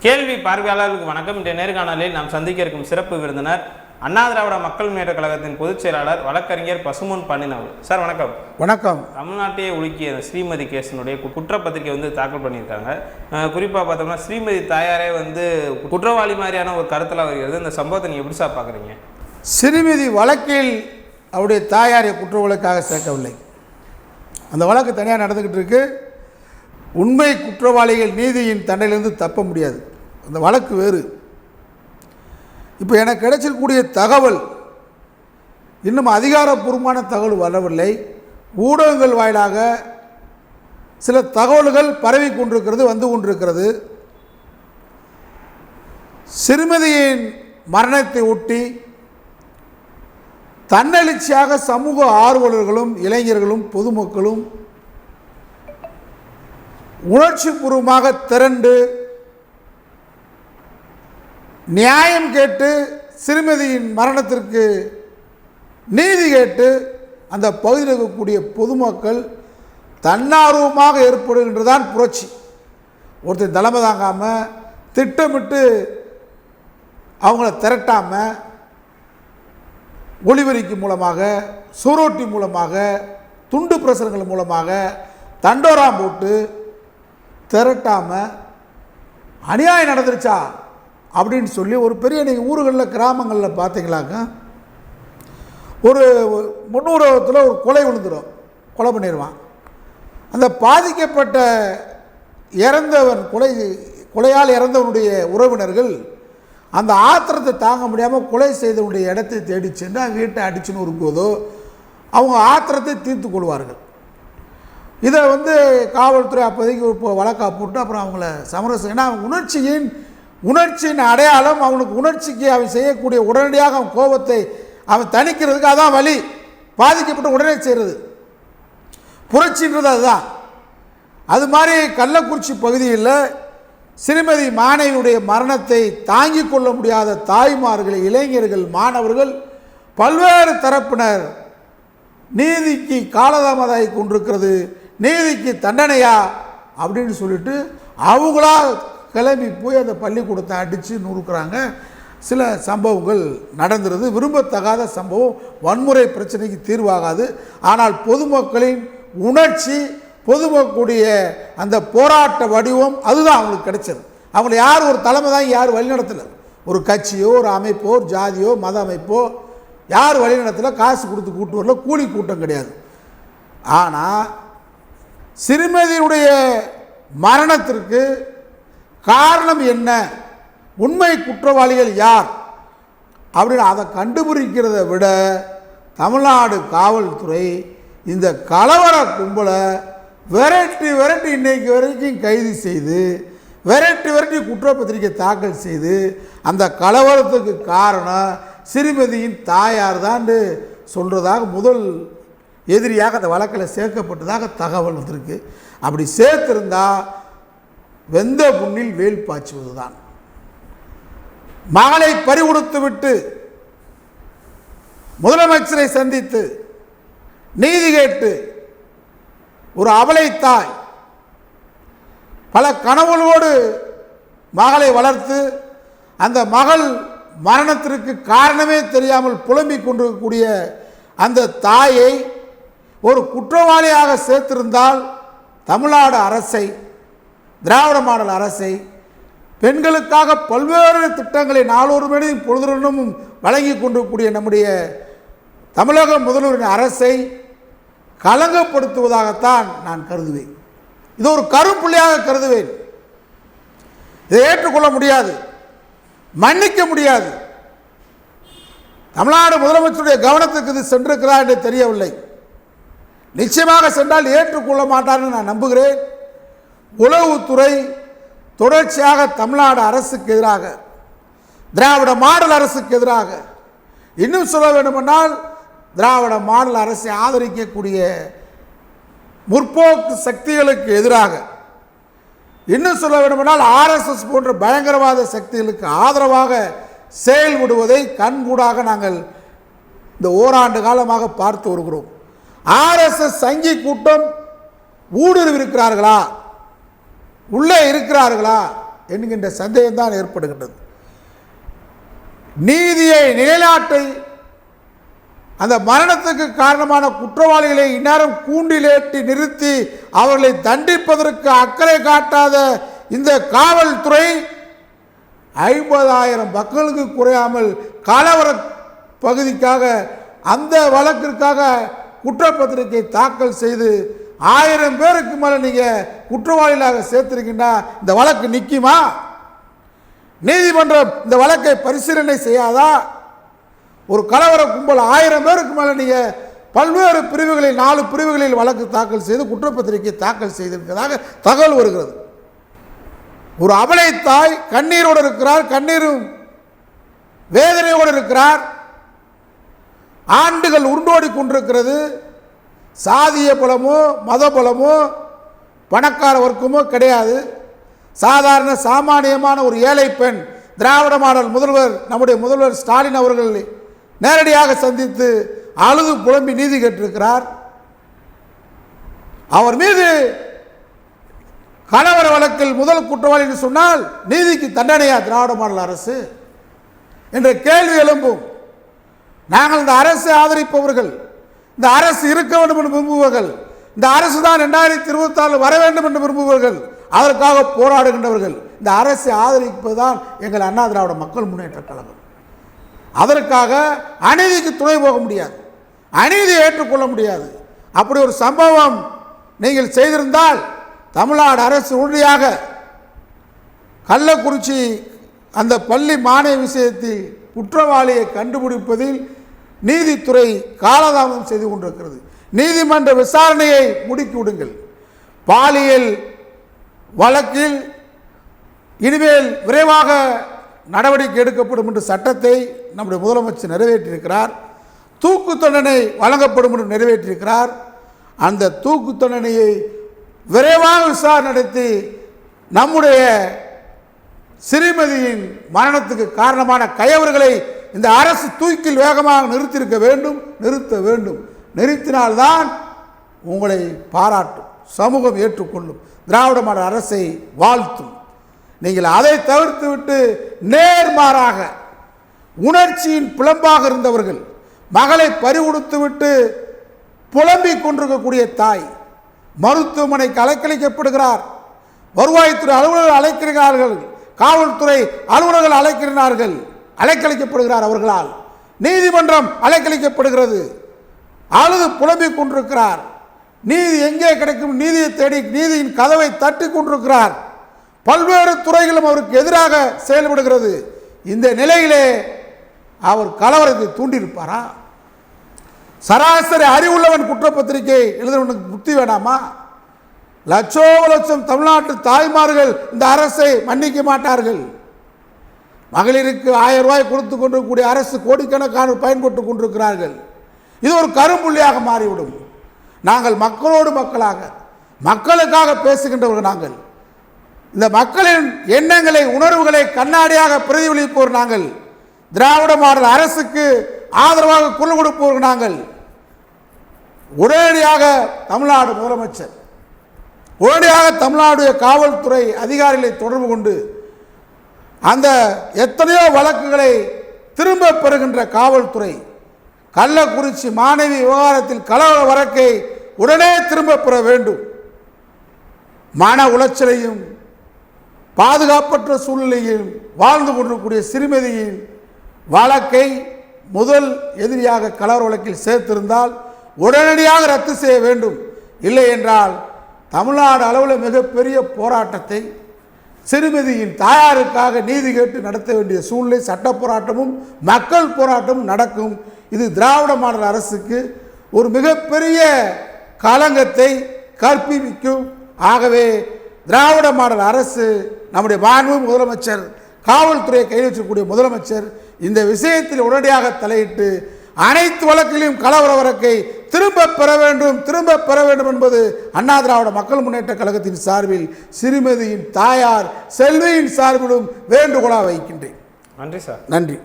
கேள்வி பார்வையாளர்களுக்கு வணக்கம். இன்றைய நேர்காணலில் நாம் சந்திக்க இருக்கும் சிறப்பு விருந்தினர் அண்ணா திராவிட மக்கள் முன்னேற்ற கழகத்தின் பொதுச் செயலாளர் வழக்கறிஞர் பசுமன் அவர்கள் சார் வணக்கம். வணக்கம். தமிழ்நாட்டையே உலுக்கிய ஸ்ரீமதி கேசனுடைய கு- குற்றப்பத்திரிக்கை வந்து தாக்கல் பண்ணியிருக்காங்க. குறிப்பாக பார்த்தோம்னா ஸ்ரீமதி தாயாரே வந்து குற்றவாளி மாதிரியான ஒரு கருத்தில் வருகிறது. இந்த சம்பவத்தை நீங்கள் எப்படி சார் பார்க்குறீங்க சிறுமிதி வழக்கில் அவருடைய தாயாரை குற்ற வழக்காக சேர்க்கவில்லை. அந்த வழக்கு தனியாக நடந்துக்கிட்டு இருக்கு. உண்மை குற்றவாளிகள் நீதியின் தண்டையிலிருந்து தப்ப முடியாது. அந்த வழக்கு வேறு. இப்போ எனக்கு கிடைச்சிருக்கக்கூடிய தகவல் இன்னும் அதிகாரப்பூர்வமான தகவல் வரவில்லை. ஊடகங்கள் வாயிலாக சில தகவல்கள் பரவி கொண்டிருக்கிறது வந்து கொண்டிருக்கிறது. சிறுமதியின் மரணத்தை ஒட்டி தன்னெழுச்சியாக சமூக ஆர்வலர்களும் இளைஞர்களும் பொதுமக்களும் உணர்ச்சிபூர்வமாக திரண்டு நியாயம் கேட்டு சிறுமதியின் மரணத்திற்கு நீதி கேட்டு அந்த பகுதியில் இருக்கக்கூடிய பொதுமக்கள் தன்னார்வமாக ஏற்படுகின்றதான் புரட்சி. ஒருத்தர் தலைமை தாங்காமல் திட்டமிட்டு அவங்கள திரட்டாமல் ஒளிவரிக்கு மூலமாக சூரோட்டி மூலமாக துண்டு பிரசுரங்கள் மூலமாக தண்டோராம் போட்டு திரட்டாமல் அநியாயம் நடந்துருச்சா? அப்படின்னு சொல்லி ஒரு பெரிய நீங்கள் ஊர்களில் கிராமங்களில் பார்த்தீங்களாக்க ஒரு முன்னூறவத்தில் ஒரு கொலை விழுந்துடும் கொலை பண்ணிடுவான் அந்த பாதிக்கப்பட்ட இறந்தவன் கொலை கொலையால் இறந்தவனுடைய உறவினர்கள் அந்த ஆத்திரத்தை தாங்க முடியாமல் கொலை செய்தவனுடைய இடத்தை தேடி சென்று வீட்டை அடிச்சுன்னு இருக்கும்போதோ அவங்க ஆத்திரத்தை தீர்த்து கொள்வார்கள். இதை வந்து காவல்துறை அப்போதைக்கு இப்போ வழக்கா போட்டு அப்புறம் அவங்கள சமரசம் ஏன்னா அவன் உணர்ச்சியின் உணர்ச்சியின் அடையாளம் அவனுக்கு உணர்ச்சிக்கு அவன் செய்யக்கூடிய உடனடியாக அவன் கோபத்தை அவன் தணிக்கிறதுக்கு அதான் வழி. பாதிக்கப்பட்ட உடனே செய்கிறது புரட்சின்றது அதுதான். அது மாதிரி கள்ளக்குறிச்சி பகுதியில் சிறுமதி மாணவியுடைய மரணத்தை தாங்கி கொள்ள முடியாத தாய்மார்கள் இளைஞர்கள் மாணவர்கள் பல்வேறு தரப்பினர் நீதிக்கு காலதாமதாகி கொண்டிருக்கிறது. நீதிக்கு தண்டனையா? அப்படின்னு சொல்லிட்டு அவங்களா கிளம்பி போய் அந்த பள்ளிக்கூடத்தை அடித்து நுறுக்கிறாங்க. சில சம்பவங்கள் நடந்துருது. விரும்பத்தகாத சம்பவம். வன்முறை பிரச்சனைக்கு தீர்வாகாது. ஆனால் பொதுமக்களின் உணர்ச்சி பொதுமக்களுடைய அந்த போராட்ட வடிவம் அதுதான் அவங்களுக்கு கிடைச்சது. அவங்களை யார் ஒரு தலைமை தான் யார் வழிநடத்தலை ஒரு கட்சியோ ஒரு அமைப்போ ஒரு ஜாதியோ மத அமைப்போ யார் வழிநடத்தலை காசு கொடுத்து கூட்டு வரல. கூலி கூட்டம் கிடையாது. ஆனால் சிறுமதியுடைய மரணத்திற்கு காரணம் என்ன? உண்மை குற்றவாளிகள் யார்? அப்படின்னு அதை கண்டுபிடிக்கிறத விட தமிழ்நாடு காவல்துறை இந்த கலவர கும்பலை விரட்டி விரட்டி இன்றைக்கு வரைக்கும் கைது செய்து விரட்டி விரட்டி குற்றப்பத்திரிக்கை தாக்கல் செய்து அந்த கலவரத்துக்கு காரணம் சிறுமதியின் தாயார் தான் சொல்கிறதாக முதல் எதிரியாக அந்த வழக்கில் சேர்க்கப்பட்டதாக தகவல் வந்திருக்கு. அப்படி சேர்த்திருந்தா வெந்த புண்ணில் வேல் பாய்ச்சுவது தான் மகளை பறிகொடுத்து விட்டு முதலமைச்சரை சந்தித்து நீதி கேட்டு ஒரு அபலை தாய் பல கனவுகளோடு மகளை வளர்த்து அந்த மகள் மரணத்திற்கு காரணமே தெரியாமல் புலம்பிக் கொண்டிருக்கக்கூடிய அந்த தாயை ஒரு குற்றவாளியாக சேர்த்திருந்தால் தமிழ்நாடு அரசை திராவிட மாடல் அரசை பெண்களுக்காக பல்வேறு திட்டங்களை நாளொரு மணி பொழுதுடனும் வழங்கி கொண்டிருக்கக்கூடிய நம்முடைய தமிழக முதல்வரின் அரசை களங்கப்படுத்துவதாகத்தான் நான் கருதுவேன். இது ஒரு கருப்புள்ளியாக கருதுவேன். இதை ஏற்றுக்கொள்ள முடியாது. மன்னிக்க முடியாது. தமிழ்நாடு முதலமைச்சருடைய கவனத்துக்கு இது சென்றிருக்கிறா என்று தெரியவில்லை. நிச்சயமாக சென்றால் ஏற்றுக்கொள்ள மாட்டார்னு நான் நம்புகிறேன். உளவுத்துறை தொடர்ச்சியாக தமிழ்நாடு அரசுக்கு எதிராக திராவிட மாடல் அரசுக்கு எதிராக இன்னும் சொல்ல வேண்டுமென்றால் திராவிட மாடல் அரசை ஆதரிக்கக்கூடிய முற்போக்கு சக்திகளுக்கு எதிராக இன்னும் சொல்ல வேண்டுமென்றால் ஆர்எஸ்எஸ் போன்ற பயங்கரவாத சக்திகளுக்கு ஆதரவாக செயல்படுவதை கண்கூடாக நாங்கள் இந்த ஓராண்டு காலமாக பார்த்து வருகிறோம். ஆர்எஸ்எஸ் சங்கி கூட்டம் ஊடுருவி இருக்கிறார்களா உள்ளே இருக்கிறார்களா? என்கின்ற சந்தேகம்தான் ஏற்படுகின்றது. நீதியை நிலைநாட்டை அந்த மரணத்துக்கு காரணமான குற்றவாளிகளை இந்நேரம் கூண்டிலேற்றி நிறுத்தி அவர்களை தண்டிப்பதற்கு அக்கறை காட்டாத இந்த காவல்துறை ஐம்பதாயிரம் மக்களுக்கு குறையாமல் கலவர பகுதிக்காக அந்த வழக்கிற்காக குற்றப்பத்திரிகை தாக்கல் செய்து ஆயிரம் பேருக்கு மேலே நீங்கள் குற்றவாளிகளாக சேர்த்திருக்கீங்கன்னா இந்த வழக்கு நிற்குமா நீதிமன்றம் இந்த வழக்கை பரிசீலனை செய்யாதா? ஒரு கலவர கும்பல் ஆயிரம் பேருக்கு மேலே நீங்கள் பல்வேறு பிரிவுகளில் நாலு பிரிவுகளில் வழக்கு தாக்கல் செய்து குற்றப்பத்திரிகை தாக்கல் செய்திருக்கிறதாக தகவல் வருகிறது. ஒரு அபலை தாய் கண்ணீரோடு இருக்கிறார் கண்ணீரும் வேதனையோடு இருக்கிறார். ஆண்டுகள் உருண்டோடி கொண்டிருக்கிறது. சாதிய பலமோ மத பலமோ பணக்கார வர்க்கமோ கிடையாது. சாதாரண சாமானியமான ஒரு ஏழை பெண் திராவிட மாடல் முதல்வர் நம்முடைய முதல்வர் ஸ்டாலின் அவர்கள் நேரடியாக சந்தித்து அழுது புலம்பி நீதி கேட்டிருக்கிறார். அவர் மீது கணவர் வழக்கில் முதல் குற்றவாளி என்று சொன்னால் நீதிக்கு தண்டனையா திராவிட மாடல் அரசு? என்ற கேள்வி எழும்பும். நாங்கள் இந்த அரசை ஆதரிப்பவர்கள். இந்த அரசு இருக்க வேண்டும் என்று விரும்புபவர்கள். இந்த அரசு தான் ரெண்டாயிரத்தி இருபத்தாறு வர வேண்டும் என்று விரும்புபவர்கள். அதற்காக போராடுகின்றவர்கள். இந்த அரசை ஆதரிப்பதுதான் எங்கள் அண்ணா திராவிட மக்கள் முன்னேற்ற கழகம். அதற்காக அநீதிக்கு துணை போக முடியாது. அநீதியை ஏற்றுக்கொள்ள முடியாது. அப்படி ஒரு சம்பவம் நீங்கள் செய்திருந்தால் தமிழ்நாடு அரசு உறுதியாக கள்ளக்குறிச்சி அந்த பள்ளி மாணவி விஷயத்தில் குற்றவாளியை கண்டுபிடிப்பதில் நீதித்துறை காலதாமதம் செய்து கொண்டிருக்கிறது. நீதிமன்ற விசாரணையை முடுக்கிவிடுங்கள் பாலியல் வழக்கில் இனிமேல் விரைவாக நடவடிக்கை எடுக்கப்படும் என்று சட்டத்தை நம்முடைய முதலமைச்சர் நிறைவேற்றியிருக்கிறார். தூக்கு தண்டனை வழங்கப்படும் என்று நிறைவேற்றியிருக்கிறார். அந்த தூக்கு தண்டனையை விரைவாக விசாரணை நடத்தி நம்முடைய சிறுமதியின் மரணத்துக்கு காரணமான கயவர்களை இந்த அரசு தூக்கில் வேகமாக நிறுத்தியிருக்க வேண்டும் நிறுத்த வேண்டும். நிறுத்தினால்தான் உங்களை பாராட்டும் சமூகம் ஏற்றுக்கொள்ளும் திராவிட மாடல் அரசை வாழ்த்தும். நீங்கள் அதை தவிர்த்து விட்டு நேர்மாறாக உணர்ச்சியின் புலம்பாக இருந்தவர்கள் மகளை பறிகொடுத்து விட்டு புலம்பிக் கொண்டிருக்கக்கூடிய தாய் மருத்துவமனைக்கு அலைக்கழிக்கப்படுகிறார். வருவாய்த்துறை அலுவலர்கள் அழைக்கிறார்கள் காவல்துறை அலுவலர்கள் அழைக்கிறார்கள். அலைக்கழிக்கப்படுகிறார் அவர்களால். நீதிமன்றம் அலைக்கழிக்கப்படுகிறது. அழுது புலம்பிக் கொண்டிருக்கிறார். நீதி எங்கே கிடைக்கும்? நீதியை தேடி நீதியின் கதவை தட்டி கொண்டிருக்கிறார். பல்வேறு துறைகளும் அவருக்கு எதிராக செயல்படுகிறது. இந்த நிலையிலே அவர் கலவரத்தை தூண்டியிருப்பாரா? சராசரி அறிவுள்ளவன் குற்றப்பத்திரிகை எழுதுவனுக்கு புத்தி வேணாமா? லட்சோ லட்சம் தமிழ்நாட்டு தாய்மார்கள் இந்த அரசை மன்னிக்க மாட்டார்கள். மகளிருக்கு ஆயிரம் ரூபாய் கொடுத்து கொண்டிருக்கக்கூடிய அரசு கோடிக்கணக்கான பயன்பட்டு கொண்டிருக்கிறார்கள். இது ஒரு கரும்புள்ளியாக மாறிவிடும். நாங்கள் மக்களோடு மக்களாக மக்களுக்காக பேசுகின்றவர்கள் நாங்கள். இந்த மக்களின் எண்ணங்களை உணர்வுகளை கண்ணாடியாக பிரதிபலிப்போர் நாங்கள். திராவிட மாடல் அரசுக்கு ஆதரவாக குரல் கொடுப்போர் நாங்கள். உடனடியாக தமிழ்நாடு முதலமைச்சர். உடனடியாக தமிழ்நாடு காவல்துறை அதிகாரிகளை தொடர்பு கொண்டு அந்த எத்தனையோ வழக்குகளை திரும்ப பெறுகின்ற காவல்துறை கள்ளக்குறிச்சி மாணவி விவகாரத்தில் கலவர வழக்கை உடனே திரும்ப பெற வேண்டும். மன உளைச்சலையும் பாதுகாப்பற்ற சூழ்நிலையில் வாழ்ந்து கொண்டிருக்கக்கூடிய சிறுமதியின் வழக்கை முதல் எதிரியாக கலவர வழக்கில் சேர்த்திருந்தால் உடனடியாக ரத்து செய்ய வேண்டும். இல்லை என்றால் தமிழ்நாடு அளவில் மிகப்பெரிய போராட்டத்தை சிறுமிதியின் தாயாருக்காக நீதி கேட்டு நடத்த வேண்டிய சூழ்நிலை சட்ட போராட்டமும் மக்கள் போராட்டமும் நடக்கும். இது திராவிட மாடல் அரசுக்கு ஒரு மிகப்பெரிய களங்கத்தை கற்பிக்கும். ஆகவே திராவிட மாடல் அரசு நம்முடைய மாண்பு முதலமைச்சர் காவல்துறையை கையில் வச்சிருக்கக்கூடிய முதலமைச்சர் இந்த விஷயத்தில் உடனடியாக தலையிட்டு அனைத்து வழக்கிலும் கலவர வழக்கை திரும்ப பெற வேண்டும் திரும்ப பெற வேண்டும் என்பது அண்ணா திராவிட மக்கள் முன்னேற்ற கழகத்தின் சார்பில் சிறுமதியின் தாயார் செல்வியின் சார்பிலும் வேண்டுகோளாக வைக்கின்றேன். நன்றி சார். நன்றி.